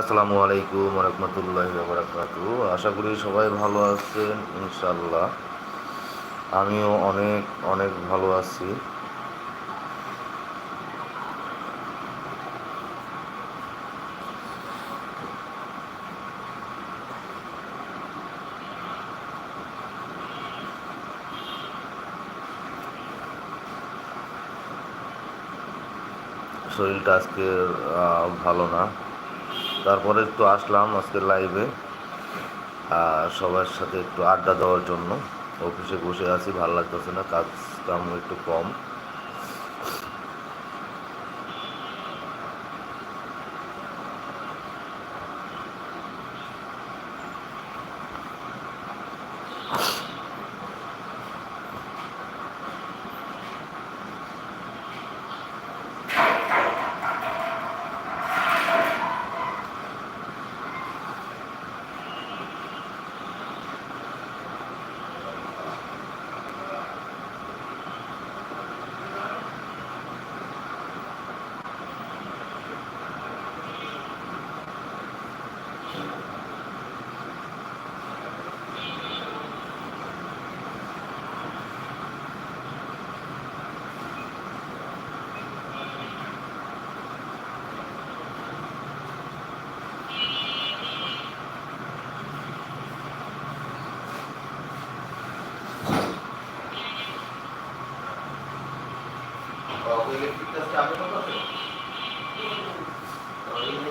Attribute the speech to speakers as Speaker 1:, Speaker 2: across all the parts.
Speaker 1: আসসালামু আলাইকুম রহমতুল্লাহ বারাকাতু আশা করি সবাই ভালো আছেন ইনশাল্লাহ আমিও অনেক অনেক ভালো আছি। শরীরটা আজকে ভালো না। তারপরে একটু আসলাম আজকে লাইভে সবার সাথে একটু আড্ডা দেওয়ার জন্য। অফিসে বসে আছি, ভালো লাগতেছে না, কাজ কাম একটু কম।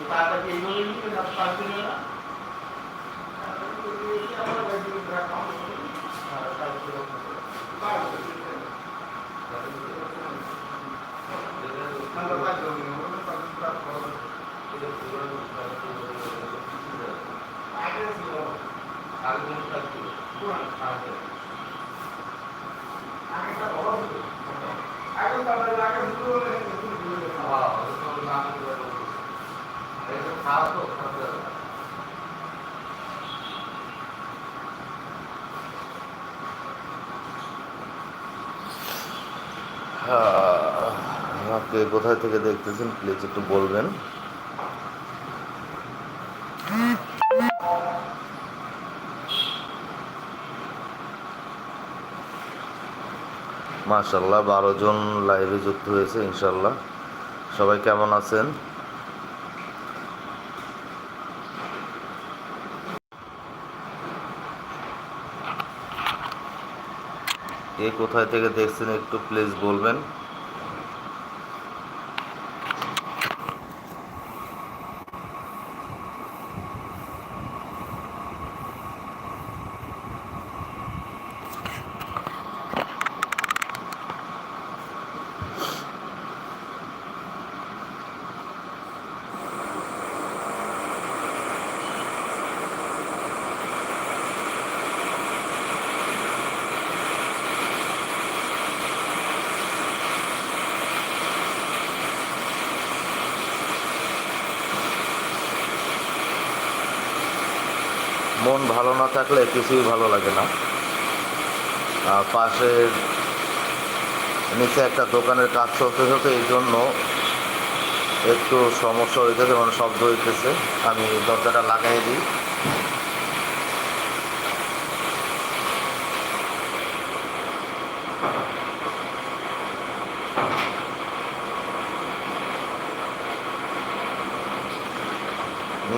Speaker 1: তারপর এইগুলো নিয়ে সব পাঁচজন
Speaker 2: এলাম আগে তো আগে তো আগে তো
Speaker 1: আহ, আমাকে কোথায় থেকে দেখতেছেন প্লিজ একটু বলবেন। মাশাল্লাহ বারো জন লাইভে যুক্ত হয়েছে ইনশাল্লাহ সবাই কেমন আছেন? কে কোথায় থেকে দেখছেন একটু প্লিজ বলবেন মন ভালো না থাকলে কিছুই ভালো লাগে না। আর পাশে নিচে একটা দোকানের কাজ চলতে চলতে এই জন্য একটু সমস্যা হইতেছে মানে শব্দ হইতেছে। আমি দরজাটা লাগাই দিই।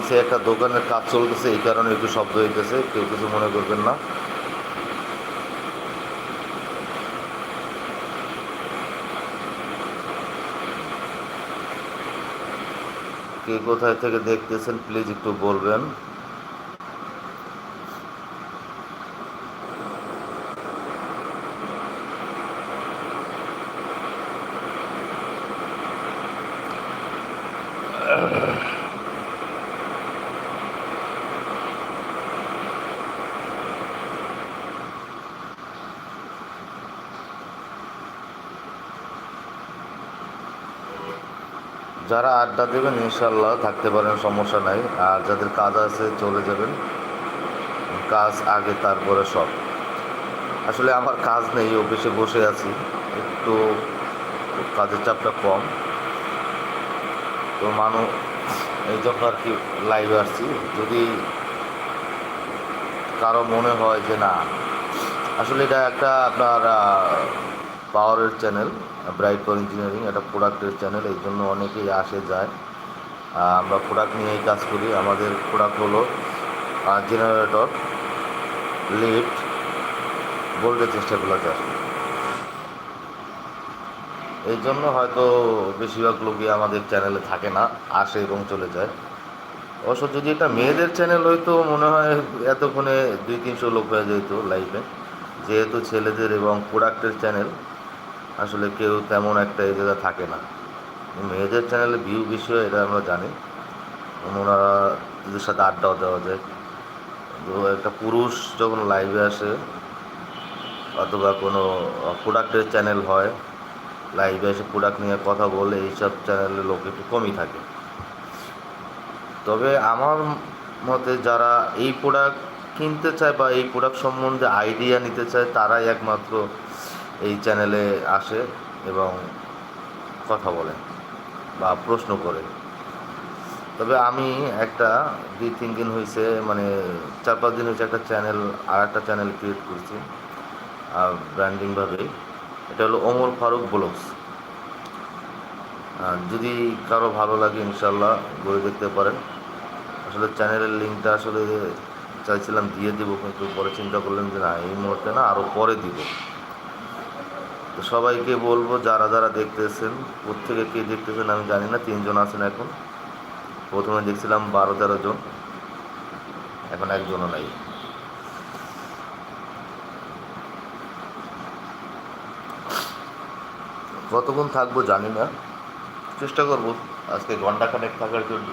Speaker 1: নিচে একটা দোকানের কাজ চলতেছে, এই কারণে একটু শব্দ হইতেছে, কেউ কিছু মনে করবেন না। কে কোথায় থেকে দেখতেছেন প্লিজ একটু বলবেন। যারা আড্ডা দেবেন ইনশাল্লাহ থাকতে পারেন, সমস্যা নাই। আর যাদের কাজ আছে, চলে যাবেন। কাজ আগে, তারপরে সব। আসলে আমার কাজ নেই, অফিসে বসে আছি। একটু কাজের চাপটা কম। তো মানুষ এই জন্য আর কি লাইভে আসছি। যদি কারও মনে হয় যে না, আসলে এটা একটা আপনার পাওয়ারের চ্যানেল ব্রাইট পাওয়ার ইঞ্জিনিয়ারিং একটা প্রোডাক্টের চ্যানেল এই জন্য অনেকেই আসে, যায়। আমরা প্রোডাক্ট নিয়েই কাজ করি। আমাদের প্রোডাক্ট হলো জেনারেটর লিফট ভোল্টেজ স্টেবিলাইজার এই জন্য হয়তো বেশিরভাগ লোকই আমাদের চ্যানেলে থাকে না, আসে এবং চলে যায়। অবশ্য যদি এটা মেয়েদের চ্যানেল হইতো, মনে হয় এতক্ষণে দুই তিনশো লোক হয়ে যেত লাইভে যেহেতু ছেলেদের এবং প্রোডাক্টের চ্যানেল আসলে কেউ তেমন একটা জায়গায় থাকে না। মেয়েদের চ্যানেলে ভিউ বেশি হয় এটা আমরা জানি। ওনারা এদের সাথে আড্ডাও দেওয়া যায়। তো একটা পুরুষ যখন লাইভে আসে, অথবা কোনো প্রোডাক্টের চ্যানেল হয় লাইভে এসে প্রোডাক্ট নিয়ে কথা বলে, এইসব চ্যানেলের লোক একটু কমই থাকে। তবে আমার মতে যারা এই প্রোডাক্ট কিনতে চায় বা এই প্রোডাক্ট সম্বন্ধে আইডিয়া নিতে চায়, তারাই একমাত্র এই চ্যানেলে আসে এবং কথা বলে বা প্রশ্ন করে। তবে আমি একটা দুই তিন দিন হয়েছে মানে চার পাঁচ দিন হয়েছে একটা চ্যানেল আর একটা চ্যানেল ক্রিয়েট করছি ব্র্যান্ডিংভাবে এটা হলো ওমর ফারুক ব্লগস। যদি কারও ভালো লাগে ইনশাল্লাহ ঘুরে দেখতে পারেন। আসলে চ্যানেলের লিঙ্কটা আসলে চাইছিলাম দিয়ে দিব, কিন্তু পরে চিন্তা করলাম যে না, এই মুহূর্তে না আরও পরে দিব। তো সবাইকে বলব, যারা যারা দেখতেছেন প্রত্যেকে কে দেখতেছেন আমি জানি না, তিনজন আছেন এখন। প্রথমে দেখছিলাম বারো তেরো জন, এখন একজনও নাই। কতক্ষণ থাকব জানি না, চেষ্টা করব আজকে ঘণ্টা খানেক থাকার জন্য।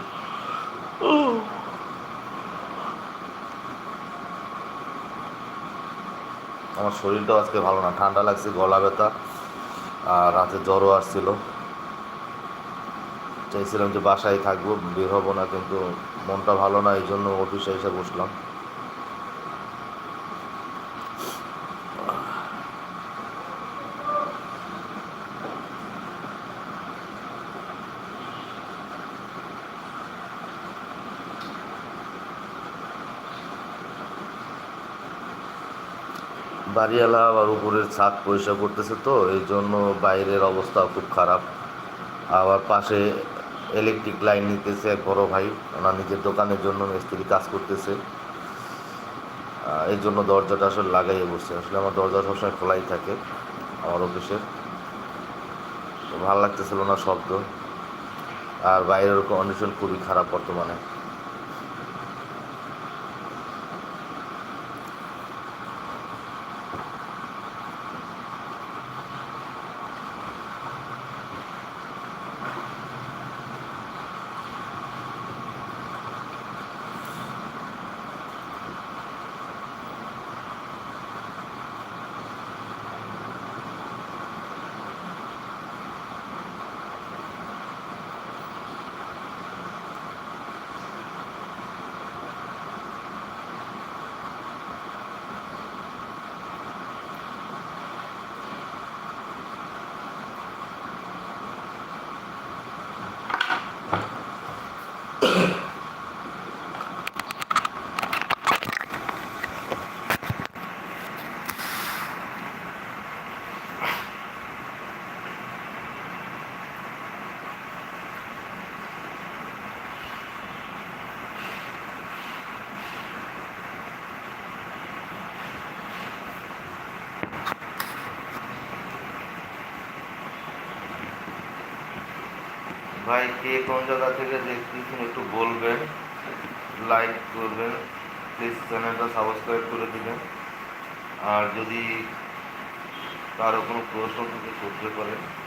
Speaker 1: আমার শরীরটাও আজকে ভালো না, ঠান্ডা লাগছে, গলা ব্যথা, আর রাতে জ্বরও আসছিল। চাইছিলাম যে বাসায় থাকব, বের হব না, কিন্তু মনটা ভালো না এই জন্য অফিসে এসে বসলাম। বাড়িওয়ালা আবার উপরের ছাদ পরিষ্কার করতেছে তো, এই জন্য বাইরের অবস্থা খুব খারাপ। আবার পাশে ইলেকট্রিক লাইন নিতেছে এক বড় ভাই, ওনার নিজের দোকানের জন্য মিস্ত্রি কাজ করতেছে। এই জন্য দরজাটা আসলে লাগাইয়ে বসছে। আসলে আমার দরজা সবসময় খোলাই থাকে, আমার অফিসের। ভালো লাগতেছিল না শব্দ। আর বাইরের কন্ডিশন খুবই খারাপ বর্তমানে। ভাই, কে কোন জায়গা থেকে দেখতেছেন একটু বলবেন? লাইক করবেন। প্লিজ চ্যানেলটা সাবস্ক্রাইব করে দেবেন। আর যদি কারও কোনো প্রশ্ন থেকে করতে পারেন।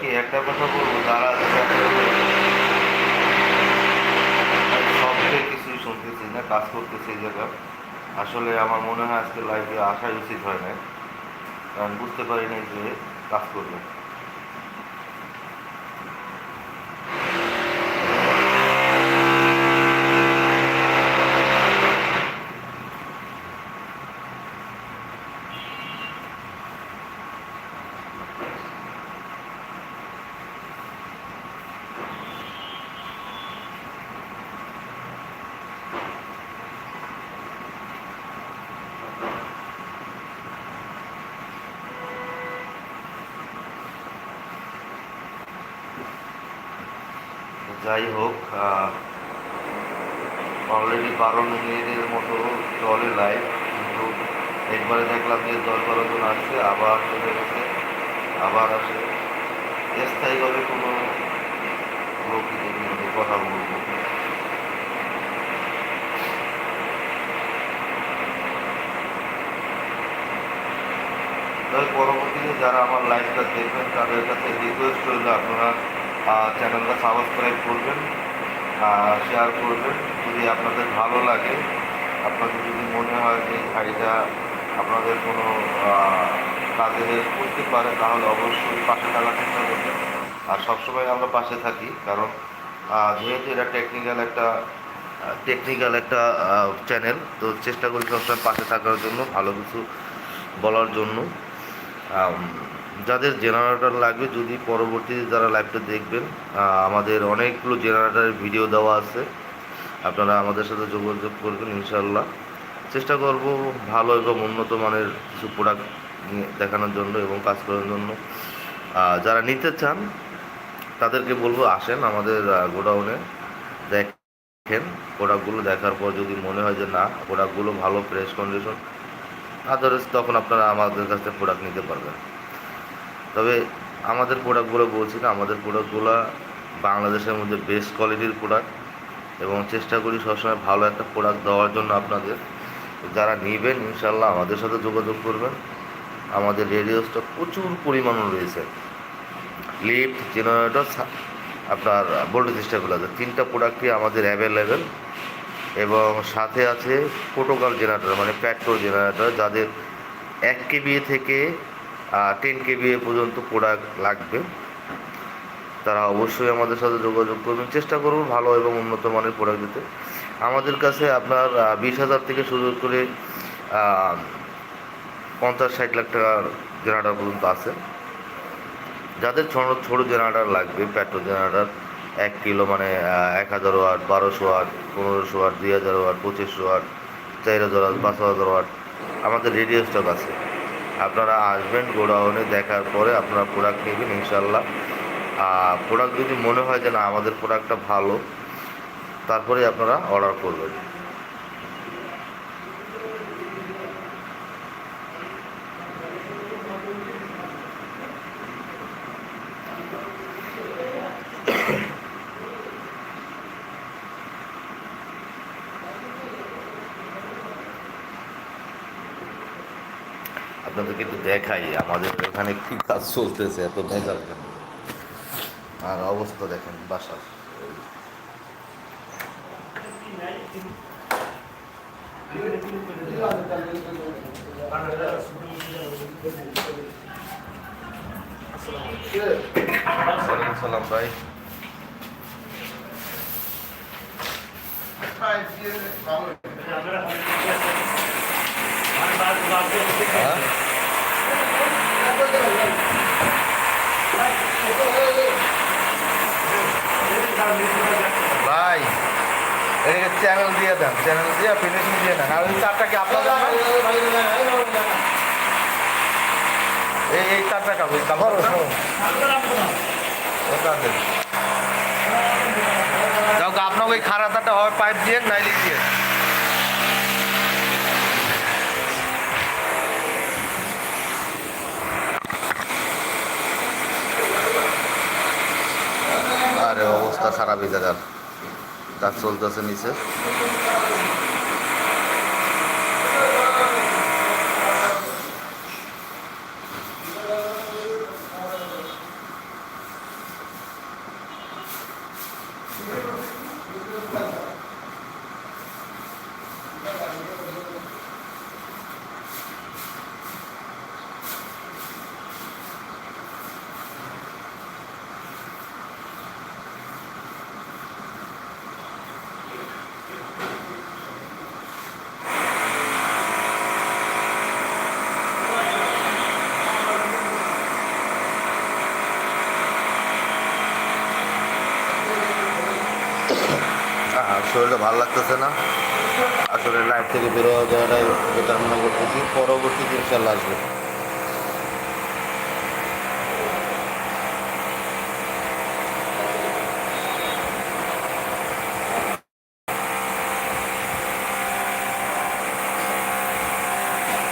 Speaker 1: কি একটা কথা বলব তারা সবচেয়ে কিছুই শুনতেছি না, কাজ করতেছি যেটা আসলে আমার মনে হয় আজকে লাইফে আসাই উচিত হয় না কারণ বুঝতে পারিনি যে কাজ করবে। যাই হোক অলরেডি বারো মিনিটের মতো চলে লাইভ কিন্তু একবারে দেখলাম যে দশ বারো জন আসছে, আবার চলে গেছে, আবার আসে। স্থায়ীভাবে কোনো লোকই দেখি যে কথা বলব। পরবর্তীতে যারা আমার লাইভটা দেখবেন, তাদের কাছে রিকোয়েস্ট রইল, আপনারা চ্যানেলটা সাবস্ক্রাইব করবেন শেয়ার করবেন। যদি আপনাদের ভালো লাগে, আপনাদের যদি মনে হয় যে শাড়িটা আপনাদের কোনো কাজে হেল্প করতে পারে, তাহলে অবশ্যই পাশে থাকার চেষ্টা করবেন। আর সবসময় আমরা পাশে থাকি, কারণ যেহেতু এটা টেকনিক্যাল একটা টেকনিক্যাল একটা চ্যানেল তো চেষ্টা করি সবসময় পাশে থাকার জন্য, ভালো কিছু বলার জন্য। যাদের জেনারেটর লাগবে, যদি পরবর্তীতে যারা লাইভটা দেখবেন আমাদের অনেকগুলো জেনারেটারের ভিডিও দেওয়া আছে। আপনারা আমাদের সাথে যোগাযোগ করবেন ইনশাল্লাহ চেষ্টা করব ভালো এবং উন্নত মানের কিছু প্রোডাক্ট দেখানোর জন্য এবং কাজ করার জন্য। যারা নিতে চান, তাদেরকে বলব, আসেন আমাদের গোডাউনে। দেখেন প্রোডাক্টগুলো দেখার পর যদি মনে হয় যে না প্রোডাক্টগুলো ভালো ফ্রেশ কন্ডিশন আদারস তখন আপনারা আমাদের কাছ থেকে প্রোডাক্ট নিতে পারবেন। তবে আমাদের প্রোডাক্টগুলো বলছি না, আমাদের প্রোডাক্টগুলো বাংলাদেশের মধ্যে বেস্ট কোয়ালিটির প্রোডাক্ট এবং চেষ্টা করি সবসময় ভালো একটা প্রোডাক্ট দেওয়ার জন্য আপনাদের। যারা নেবেন ইনশাল্লাহ আমাদের সাথে যোগাযোগ করবেন। আমাদের রেডিও স্টক প্রচুর পরিমাণ রয়েছে। লিফট জেনারেটর আপনার ভোল্টেজ স্টেবিলাইজার তিনটা প্রোডাক্টই আমাদের অ্যাভেলেবেল এবং সাথে আছে প্রোটোকল জেনারেটর মানে পেট্রোল জেনারেটর যাদের এক কেবি থেকে টেন কেবি পর্যন্ত প্রোডাক্ট লাগবে। তারা অবশ্যই আমাদের সাথে যোগাযোগ করবেন। চেষ্টা করব ভালো এবং উন্নত মানের প্রোডাক্ট দিতে। আমাদের কাছে আপনার বিশ হাজার থেকে শুরু করে পঞ্চাশ ষাট লাখ টাকার জেনারেটার পর্যন্ত আছে। যাদের ছোটো ছোটো জেনারেটার লাগবে পেট্রোল জেনারেটার এক কিলো মানে এক হাজার ওয়াট, বারোশো ওয়াট, পনেরোশো ওয়াট, দুই হাজার ওয়াট, পঁচিশশো ওয়াট, চার হাজার ওয়াট, পাঁচ হাজার ওয়াট। আমাদের রেডিও স্টক আছে। আপনারা আসবেন গোডাউনে দেখার পরে আপনারা প্রোডাক্ট নেবেন ইনশাল্লাহ আর প্রোডাক্ট যদি মনে হয় যে না, আমাদের প্রোডাক্টটা ভালো তারপরে আপনারা অর্ডার করবেন। আপনাদেরকে একটু দেখাই, আমাদের ওখানে কী কাজ চলতেছে, এত ভেজাল কেন? আর অবস্থা দেখেন, বাসার। সালাম ভাই। হ্যাঁ ভাই এটাকে চ্যানেল দিয়ে দেন চ্যানেল দিয়ে ফিনিশিং দিয়ে দেন। আর ওই চারটা কি আপনার এই এই চারটা কাপ ওই কাপড় যাও আপনাকে ওই খারাপটা হয়, পাইপ দিয়ে, নাইলে দিয়ে। আরে, অবস্থা খারাপ এই জায়গার কাজ চলতেছে নিচে আহা, শরীরটা ভালো লাগতেছে না। আসলে লাইফ থেকে বের বেরো যাওয়াটাই বেটার মনে করতেছি। পরবর্তীতে ইনশাল্লাহ আসবে।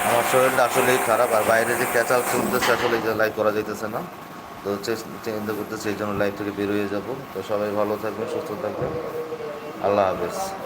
Speaker 1: আমার শরীরটা আসলেই খারাপ, আর বাইরে যে ক্যাচাল চলতেছে আসলে লাইভ করা যাইতেছে না। তো চিন্তা করতেছি এই জন্য লাইভ থেকে বের হয়ে যাব। তো সবাই ভালো থাকবেন, সুস্থ থাকবেন। আল্লাহ হাফেজ